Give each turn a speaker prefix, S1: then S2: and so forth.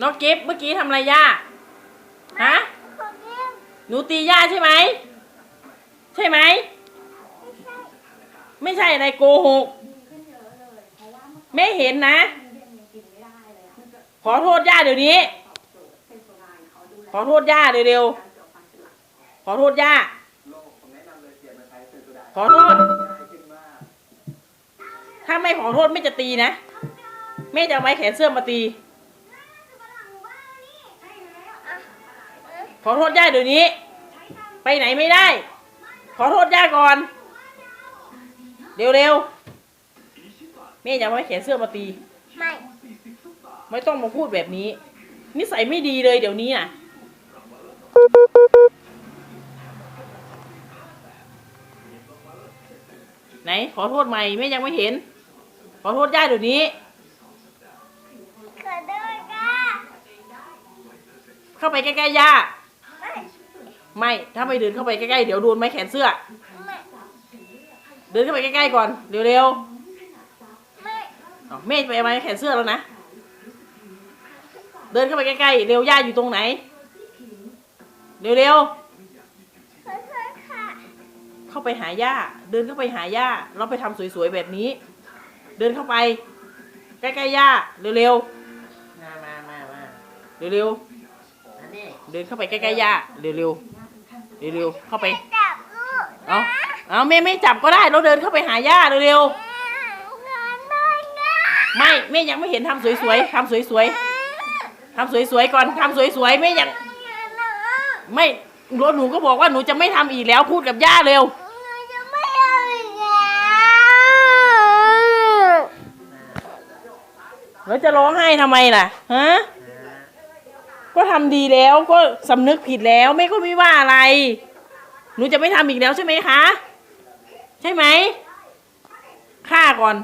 S1: น้องกิฟต์เมื่อกี้ทำอะไรย่าฮะหนูตีย่าใช่ไหม ใช่ไหมไม่ใช่อะไรโกหกไม่เห็นนะ ขอโทษย่าเดี๋ยวนี้ ขอโทษย่าเร็วๆขอโทษย่าขอโทษถ้าไม่ขอโทษไม่จะตีนะ แม่จะเอาไม้แขนเสื้อมาตี อโทษย่าเดี๋ยวนี้ ไปไหนไม่ได้ ขอโทษย่าก่อน เร็วๆแม่จะเอาไม้แขนเสื้อมาตี
S2: ไม่
S1: ไม่ต้องมาพูดแบบนี้ นิสัยไม่ดีเลยเดี๋ยวนี้น่ะไหนขอโทษใหม่แม่ยังไม่เห็น ขอโทษย่าเดี๋ยวนี้
S2: ขอโทษค่ะ
S1: เข้าไปใกล้ๆย่า
S2: ไม่
S1: ไม่ถ้าไม่เดินเข้าไปใกล้ๆเดี๋ยวโดนไม้แขนเสื้อ
S2: ไม่
S1: เดินเข้าไปใกล้ๆก่อนเร็ว
S2: ไม่
S1: ๆอ้าวแม่จะไปเอาไม้แขนเสื้อแล้วนะเดินเข้าไปใกล้ๆเร็วย่าอยู่ตรงไหน เร็ว
S2: ขอโทษค่ะ
S1: ๆเข้าไปหาย่าเดินเข้าไปหาย่าเราไปทำสวยๆแบบนี้ เดินเข้าไป ใกล้ๆย่าเร็ว
S3: มามามามา
S1: ๆเร็ว
S3: อันนี้
S1: ๆเดินเข้าไปใกล้ๆย่าเร็วๆ เร็วๆเข้าไป
S2: จับลูก
S1: เอาเอาแม่ไม่จับก็ได้ เราเดินเข้าไปหาย่าเร็ว
S2: ขอโทษค่ะ
S1: ๆไม่แม่ยังไม่เห็นทำสวยๆทำสวยๆทำสวยๆก่อนทำสวยๆแม่ยังไม่รถหนูก็บอกว่าหนูจะไม่ทำอีกแล้วพูดกับย่าเร็ว
S2: หนูจะไม่เอาอีกแล้ว
S1: แล้วจะร้องไห้ทำไมล่ะฮะ ก็ทำดีแล้วก็สำนึกผิดแล้วแม่ก็ไม่ว่าอะไร หนูจะไม่ทำอีกแล้วใช่ไหมคะ ใช่ไหมฆ่าก่อน